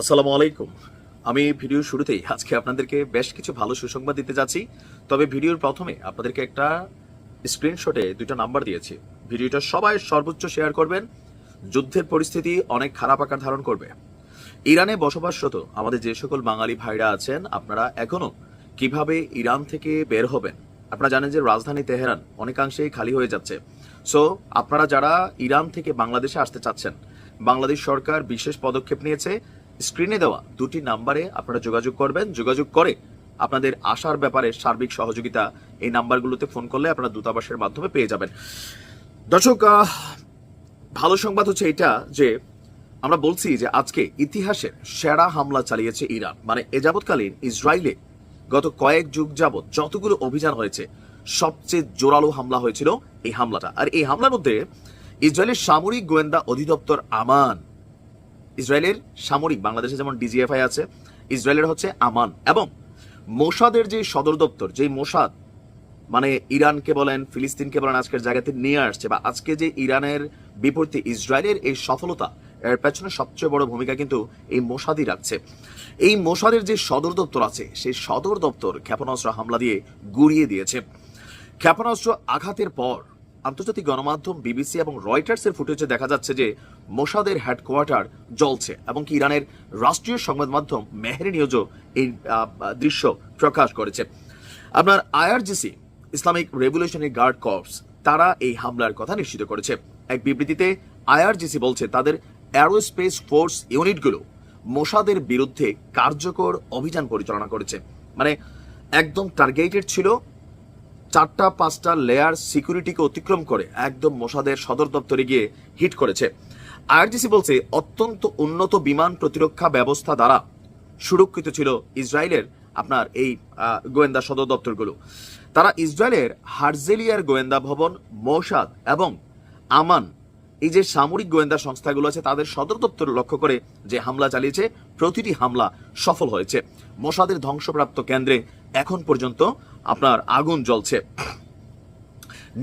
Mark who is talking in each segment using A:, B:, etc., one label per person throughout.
A: আসসালামু আলাইকুম। আমি ভিডিওর শুরুতেই আজকে আপনাদেরকে বেশ কিছু ভালো সুসংবাদ দিতে যাচ্ছি। তবে ভিডিওর প্রথমে আপনাদেরকে একটা স্ক্রিনশটে দুটো নাম্বার দিয়েছি। ভিডিওটা সবাই সর্বোচ্চ শেয়ার করবেন। যুদ্ধের পরিস্থিতি অনেক খারাপ আকার ধারণ করবে। ইরানে বসবাসরত আমাদের যে সকল বাঙালি ভাইরা আছেন, আপনারা এখনও কীভাবে ইরান থেকে বের হবেন? আপনারা জানেন যে রাজধানী তেহরান অনেকাংশেই খালি হয়ে যাচ্ছে। সো, আপনারা যারা ইরান থেকে বাংলাদেশে আসতে চাচ্ছেন, বাংলাদেশ সরকার বিশেষ পদক্ষেপ নিয়েছে। স্ক্রিনে দেওয়া দুটি নাম্বারে আপনারা যোগাযোগ করবেন। যোগাযোগ করে আপনাদের আসার ব্যাপারে সার্বিক সহযোগিতা এই নাম্বারগুলোতে ফোন করলে আপনারা দূতাবাসের মাধ্যমে পেয়ে যাবেন। দর্শক ভালো সংবাদ হচ্ছে এটা যে আমরা বলছি যে আজকে ইতিহাসের সেরা হামলা চালিয়েছে ইরান। মানে এ যাবৎকালীন ইসরায়েলে গত কয়েক যুগ যাবৎ যতগুলো অভিযান হয়েছে, সবচেয়ে জোরালো হামলা হয়েছিল এই হামলাটা। আর এই হামলার মধ্যে ইসরায়েলের সামরিক গোয়েন্দা অধিদপ্তর আমান ইসরায়েলের সামরিক, বাংলাদেশে যেমন ডিজিএফআই আছে, ইসরায়েলের হচ্ছে আমান এবং মোসাদের যে সদর দপ্তর যে মোসাদ মানে ইরানকে বলেন, ফিলিস্তিনকে বলেন, আজকের জায়গাতে নিয়ে আসছে বা আজকে যে ইরানের বিপরীতে ইসরায়েলের এই সফলতা, এর পেছনে সবচেয়ে বড় ভূমিকা কিন্তু এই মোসাদই রাখছে। এই মোসাদের যে সদর দপ্তর আছে, সেই সদর দপ্তর ক্ষেপণাস্ত্র হামলা দিয়ে গুড়িয়ে দিয়েছে। ক্ষেপণাস্ত্র আঘাতের পর আন্তর্জাতিক গণমাধ্যম, বিবিসি এবং রয়টার্সের ফুটেজে দেখা যাচ্ছে যে মোসাদের হেডকোয়ার্টার জ্বলছে এবং কি ইরানের রাষ্ট্রীয় সংবাদ মাধ্যম মেহরি নিউজও এই দৃশ্য প্রকাশ করেছে। আপনার IRGC, Islamic revolutionary guard corps, তারা এই হামলার কথা নিশ্চিত করেছে। এক বিবৃতিতে আইআরজিসি বলছে, তাদের অ্যারোস্পেস ফোর্স ইউনিটগুলো মোসাদের বিরুদ্ধে কার্যকর অভিযান পরিচালনা করেছে। মানে একদম টার্গেটেড ছিল চারটা, পাঁচটা লেয়ার সিকিউরিটিকে অতিক্রম করে একদম মোসাদের সদর দপ্তরে গিয়ে হিট করেছে। আইআরজিসি বলছে, অত্যন্ত উন্নত বিমান প্রতিরক্ষা ব্যবস্থা দ্বারা সুরক্ষিত ছিল ইসরায়েলের আপনার এই গোয়েন্দা সদর দপ্তরগুলো। তারা ইসরায়েলের হার্জেলিয়ার গোয়েন্দা ভবন, মোসাদ এবং আমান, এই যে সামরিক গোয়েন্দা সংস্থাগুলো আছে, তাদের সদর দপ্তর লক্ষ্য করে যে হামলা চালিয়েছে, প্রতিটি হামলা সফল হয়েছে। মোসাদের ধ্বংসপ্রাপ্ত কেন্দ্রে এখন পর্যন্ত আপনার আগুন জ্বলছে।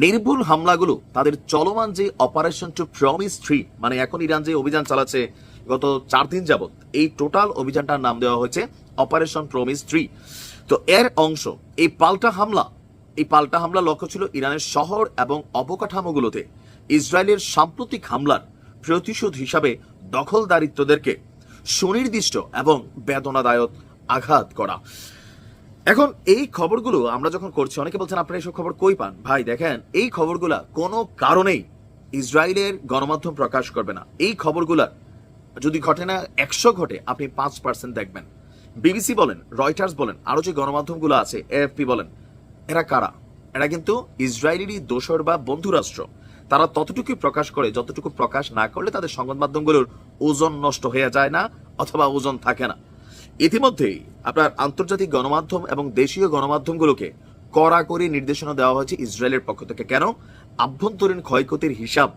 A: নির্ভুল হামলাগুলো, তাদের চলমান যে অপারেশন টু প্রমিস থ্রি মানে এখন ইরান যে অভিযান চালাচ্ছে, গত চার দিন যাবত এই টোটাল অভিযানটার নাম দেওয়া হয়েছে অপারেশন প্রমিস থ্রি তো এর অংশ, এই পাল্টা হামলা, এই পাল্টা হামলা লক্ষ্য ছিল ইরানের শহর এবং অবকাঠামোগুলোতে ইসরায়েলের সাম্প্রতিক হামলার প্রতিশোধ হিসাবে দখলদারিত্বদেরকে সুনির্দিষ্ট এবং বেদনাদায়ক আঘাত করা। এখন এই খবরগুলো আমরা যখন করছি, অনেকে বলছেন, আপনারা এইসব খবর কই পান? ভাই, দেখেন, এই খবরগুলা কোনো কারণেই ইসরায়েলের গণমাধ্যম প্রকাশ করবে না। এই খবরগুলা যদি ঘটে না, একশো ঘটে, আপনি পাঁচ পার্সেন্ট দেখবেন। বিবিসি বলেন, রয়টার্স বলেন, আরও যে গণমাধ্যমগুলো আছে, এএফপি বলেন, এরা কারা? এরা কিন্তু ইসরায়েলেরই দোসর বা বন্ধুরাষ্ট্র। তারা ততটুকুই প্রকাশ করে, যতটুকু প্রকাশ না করলে তাদের সংবাদ মাধ্যমগুলোর ওজন নষ্ট হয়ে যায় না, অথবা ওজন থাকে না। ইতিমধ্যেই আপনার আন্তর্জাতিক গণমাধ্যম এবং দেশীয় গণমাধ্যমগুলোকে কড়াকড়ি নির্দেশনা দেওয়া হয়েছে ইসরায়েলের পক্ষ থেকে। কেন? আভ্যন্তরীণ ক্ষয়ক্ষতির হিসাব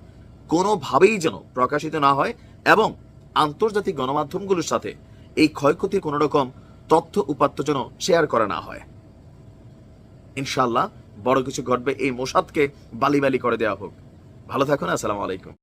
A: কোনোভাবেই যেন প্রকাশিত না হয় এবং আন্তর্জাতিক গণমাধ্যমগুলোর সাথে এই ক্ষয়ক্ষতির কোনো রকম তথ্য উপাত্ত যেন শেয়ার করা না হয়। ইনশাল্লাহ বড় কিছু ঘটবে এই মোসাদকে বালি বালি করে দেওয়া হোক। ভালো থাকুন, আসসালামু আলাইকুম।